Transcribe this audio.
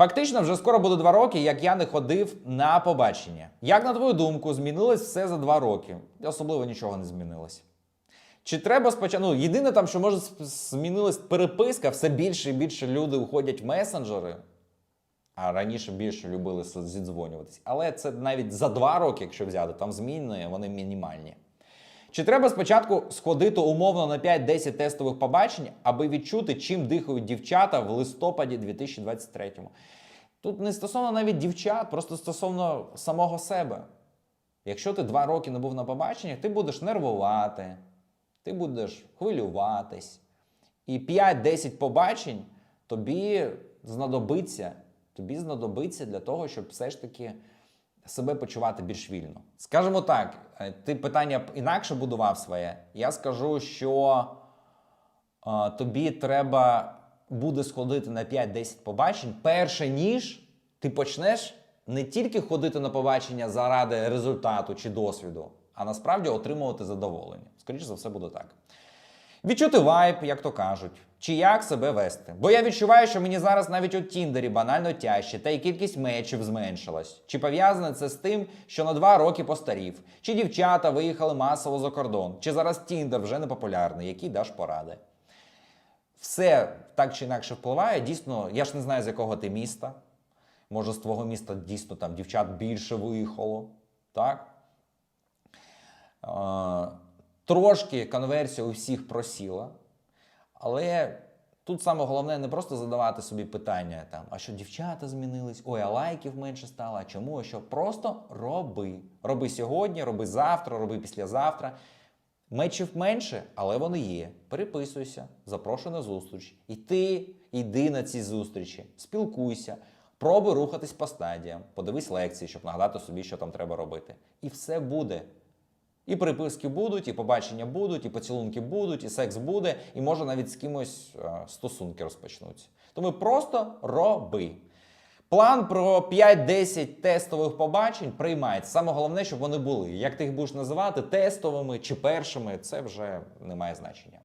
Фактично, вже скоро буде два роки, як я не ходив на побачення. Як на твою думку, змінилось все за два роки? Особливо нічого не змінилось. Чи треба спочатку. Ну, єдине там, що може змінилась переписка, все більше і більше люди уходять в месенджери. А раніше більше любили зідзвонюватись. Але це навіть за два роки, якщо взяти, там зміни вони мінімальні. Чи треба спочатку сходити умовно на 5-10 тестових побачень, аби відчути, чим дихають дівчата в листопаді 2023-му? Тут не стосовно навіть дівчат, просто стосовно самого себе. Якщо ти два роки не був на побаченнях, ти будеш нервувати, ти будеш хвилюватись. І 5-10 побачень тобі знадобиться, тобі знадобиться для того, щоб все ж таки себе почувати більш вільно. Скажімо так, е, ти питання інакше будував своє. Я скажу, що е, тобі треба буде сходити на 5-10 побачень, перше ніж ти почнеш не тільки ходити на побачення заради результату чи досвіду, а насправді отримувати задоволення. Скоріше за все буде так. Відчути вайб, як то кажуть, чи як себе вести. Бо я відчуваю, що мені зараз навіть у Тіндері банально тяжче, та й кількість мечів зменшилась. Чи пов'язане це з тим, що на два роки постарів, чи дівчата виїхали масово за кордон, чи зараз Тіндер вже не популярний, які даш поради. Все так чи інакше впливає. Дійсно, я ж не знаю, з якого ти міста. Може, з твого міста дійсно там дівчат більше виїхало. Так? Трошки конверсія у всіх просіла, але тут саме головне не просто задавати собі питання, там, а що дівчата змінились, ой, а лайків менше стало, а чому, а що? Просто роби. Роби сьогодні, роби завтра, роби післязавтра. Мечів менше, але вони є. Переписуйся, запрошуй на зустріч. І ти йди на ці зустрічі, спілкуйся, пробуй рухатись по стадіям, подивись лекції, щоб нагадати собі, що там треба робити. І все буде. І переписки будуть, і побачення будуть, і поцілунки будуть, і секс буде, і може навіть з кимось е, стосунки розпочнуться. Тому просто роби. План про 5-10 тестових побачень приймається. Саме головне, щоб вони були. Як ти їх будеш називати тестовими чи першими, це вже не має значення.